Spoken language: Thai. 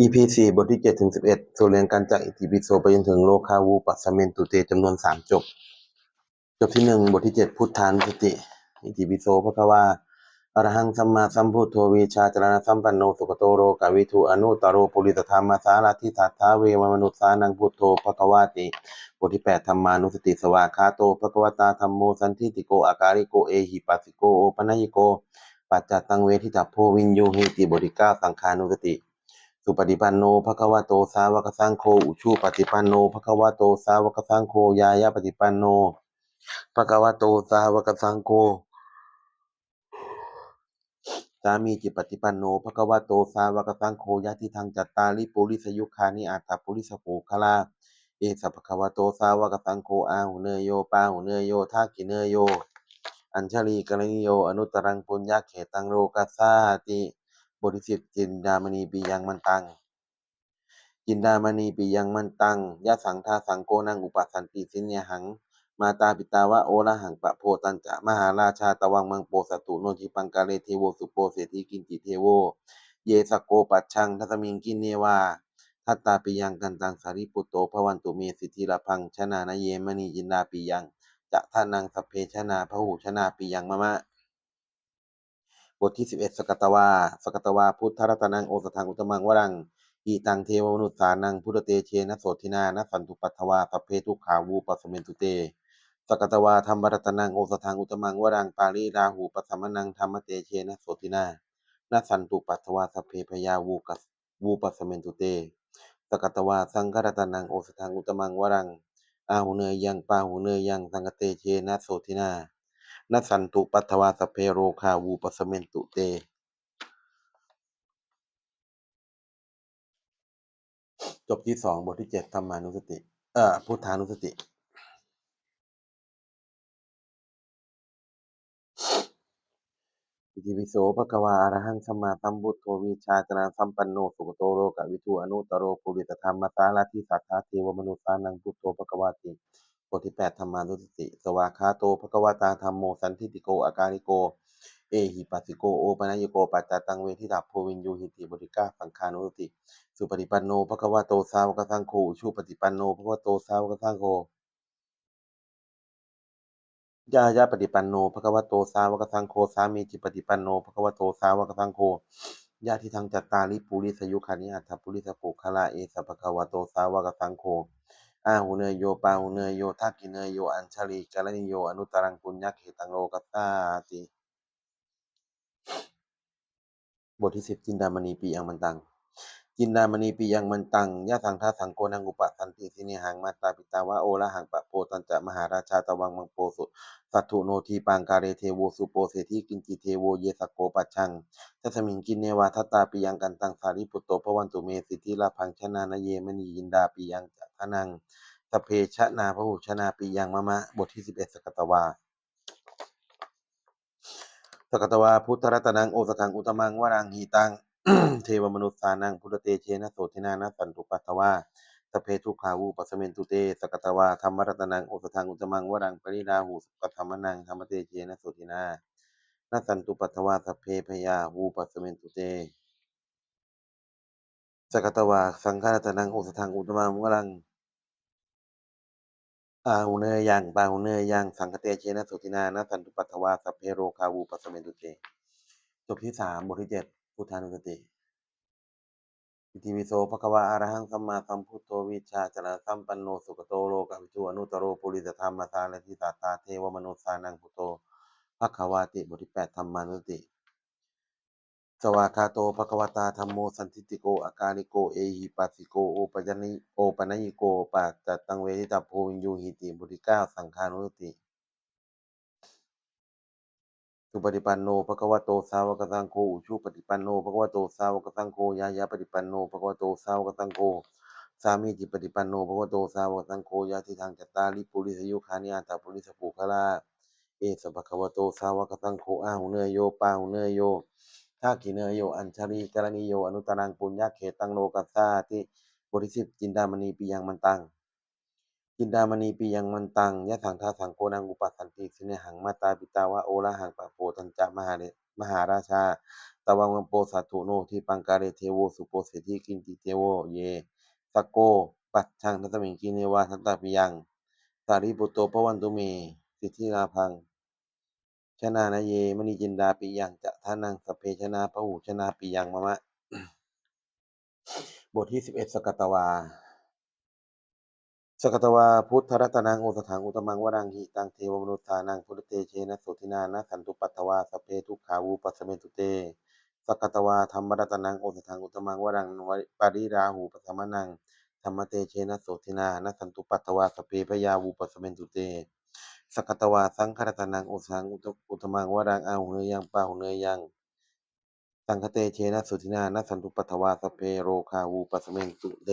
EP สี่บทที่เจ็ดถึงสิบเอ็ดส่วนเรียงการจากอิติปิโสไปจนถึงโลคาวูปัสเมนตุเตจำนวนสามจบ จบที่หนึ่งบทที่เจ็ดพุทธานุสติ อิติปิโสพระควาอรหังสัมมาสัมพุทโธวิชาจารณสัมปันโนสุขโตโรกาวิทูอนุตโรปุริตธรรมสาราทิทัตถาเววมนุสสานังพุทโธพระควาติบทที่แปดธรรมานุสติสวากขาโตพระควตาธรรมโมสันทิติโกอาการิโกเอหิปัสสิโกโอปนัยโกปัจจตังเวทิตัพโพวินยูเฮติบทที่เก้าสังขานุสติ สุปฏิปันโนภควโตสาวกสังโฆอุชูปฏิปันโนภควโตสาวกสังโฆยายาปฏิปันโนภควโตสาวกสังโฆสามีจิปฏิปันโนภควโตสาวกสังโฆยะทิทางจัตตาลิปุริสยุคานิอัตถปุริสโภคลาเอสะภควโตสาวกสังโฆอาหุเนยโยปาหุเนยโยทากิเนยโย อัญชลีกรณิโยอนุตตรังปุญญาเขตังโลกัสสาติ บทที่สิบจินดามณีปียังมันตัง จินดามณีปิยังมันตังยะสังทาสังโกนังอุปสันติสินเนหัง มาตาปิตาวะโอระหังปะโพตันจะมหาราชาตวังมังโปสตุโนทิปังกาเลเทโวสุโปเสถีกินจิเทโว เยสโกปัชชังทัตมิงกินเนวาทัตตาปิยังกันตังสาริปุตโตภวันตุเมสิทธิลพังชนานเยมณีจินดาปิยังจะท่านังสเพชนาพหูชนาปิยังมะมะ บทที่สิบเอ็ดสกตวา สกตวา พุทธรัตนังโอสถังอุตมังวรังอีตังเทวมนุษสานังพุทธเตเชนะโสทินานะสันตุปัทถวาสัพเพทุขาวูปัสเมนตุเต สกตวาธรรมรัตนังโอสถังอุตมังวรังปาลีราหูปัสมนังธรรมเตเชนะโสทินานะสันตุปัทถวาสัพเพพยาวูกัสวูปัสเมนตุเต สกตวาสังฆรัตนังโอสถังอุตมังวรังอาหุเนยยังปาหุเนยยังสังกเตเชนะโสทินา นัสันตุปัทถวาสเพโรคาวูปสเมนตุเต จบที่สองบทที่เจ็ดธรรมานุสติ เอ่อ พุทธานุสติ อิติปิโสภะคะวาอะระหังสัมมาสัมพุทโธวิชาจนะสัมปันโนสุขโตโรกวิทูอนุตตโรปุริตธรรมสาราทิสัทธาเทวมนุสสานังพุทโธภะคะวาติ บทที่แปดธรรมานุสติ สวากขาโตภคะวตาธรรมโมสันทิติโกอาการิโก เอหิปัสสิโกโอปนัยโกปัจจตังเวทิตาโพวินยูหิติบทที่เก้าสังขานุสติ สุปฏิปันโนภะควะโตสาวกสังโฆชูปฏิปันโนภะควะโตสาวกสังโฆยายาปฏิปันโนภะควะโตสาวกสังโฆสามีจิปฏิปันโนภะควะโตสาวกสังโฆญาติทังจัตตาลิปุริสยุคานิอัตถปุริสปุคละเอสะภคะวะโตสาวกสังโฆ อาหูเนยโยปาหูเนยโยทักกิเนยโยอัญชลีกาลนิโยอนุตตรังปุญญเหตังโลกัตตาติบทที่สิบจินดามณีปีอังมันตัง จินดามณีปียังมันตังยะสังทาสังโกนังอุปสันติสิเนหังมาตาปิตาวะโอระหังปะโพตันจะมหาราชาตวังมังโปสุสัตถุโนทีปังกาเรเทโวสุโปเสทีกินจิเทโวเยสโกปัชังทัสมิงกินเนวาทัตตาปิยังกันตังสาริปุตโตพระวันตุเมสิทธิลาพังชนานเยมณียินดาปิยังจะทนังสเพชนาพหุชนาปิยังมะมะบทที่สิบเอ็ดสกตวาสกตวาพุทธรัตนังโอสถังอุตมังวรังหีตัง เทวมนุษสานังพุทธเตเชนะโสทินานะสันตุปัทถวาสพเพทุกขาวูปัสสเมนตุเตสกตวาธรรมรัตนังโอสถังอุตมังวรังปริราหูปัทธรรมนังธรรมเตเชนะโสทินานะสันตุปัทถวาสพเพพยาวูปัสสเมนตุเตสกตวาสังฆรัตนังโอสถังอุตมังวรังอาหุเนยยังปาหุเนยยังสังคเตเชนะโสทินานะสันตุปัทถวาสพเพโรคาวูปัสสเมนตุเตจบที่สามบทที่เจ็ด พุทธานุสติอิติปิโสภควะอะรหังสัมมาสัมพุทโธวิชาจนะสัมปันโนสุขโตโลกวิทูอนุตโรปุริสธรรมสารทิตาตาเทวมนุสานังพุทโตภควาติบทที่แปดธรรมานุสติสวากาโตภควตาธัมโมสันทิติโกอาการิโกเอหิปัสสิโกโอปัญญิโอปัญญิโกปัจจตังเวทิตาโพวินยูหิติบทที่เก้าสังขานุสติ สุปฏิปันโนภะควโตสาวกสังโฆอุชุปฏิปันโนภะควโตสาวกสังโฆยายาปฏิปันโนภะควโตสาวกสังโฆสามีจิปฏิปันโนภะควโตสาวกสังโฆยาติทางจัตตาลิปุริสยุคานิอัตถปุริสปุคละเอสภควโตสาวกสังโฆอาหุเนยโยปาหุเนยโยทากิเนยโยอัญชลีกรณิโยอนุตตรังปุญญเขตังโลกัสสาติบทที่สิบจินดามณีปิยังมันตัง จินดามณีปียังมันตังยะสังทาสังโกนังอุปสันติสิเนหังมาตาปิตาวะโอระหังปะโพตันจะมหาเดมหาราชาตวังวังโปสัตถุโนที่ปังกาเรเทโวสุโปเศรษฐีกินติเทโวเยสโก ปัจฉังทัตมิงกิเนวาทัตตปิยังสารีปุตโตภวันตุเมสิทธิราพังชนานะเยมณีจินดาปิยังจะทานังสพเพชนาพระหูชนาปิยังมะมะ บทที่สิบเอ็ดสกตวา สกตวาพุทธรัตนังโอสถังอุตมังวรังหิตังเทวมนุษสานังพุทธเตเชนะโสตินานะสันตุปัตตวาสเพทุกขาวูปัสเมตุเตสกตวาธรรมรัตนังโอสถังอุตมังวรังปาริราหูปสมมนังธรรมเตเชนะโสตินานะสันตุปัตตวาสเพพยาวูปัสเมตุเตสกตวาสังฆรัตนังโอสถังอุตมังวรังอาหุเนยังปาหุเนยังสังฆเตเชนะโสตินานะสันตุปัตตวาสเพโรคาวูปัสเมตุเต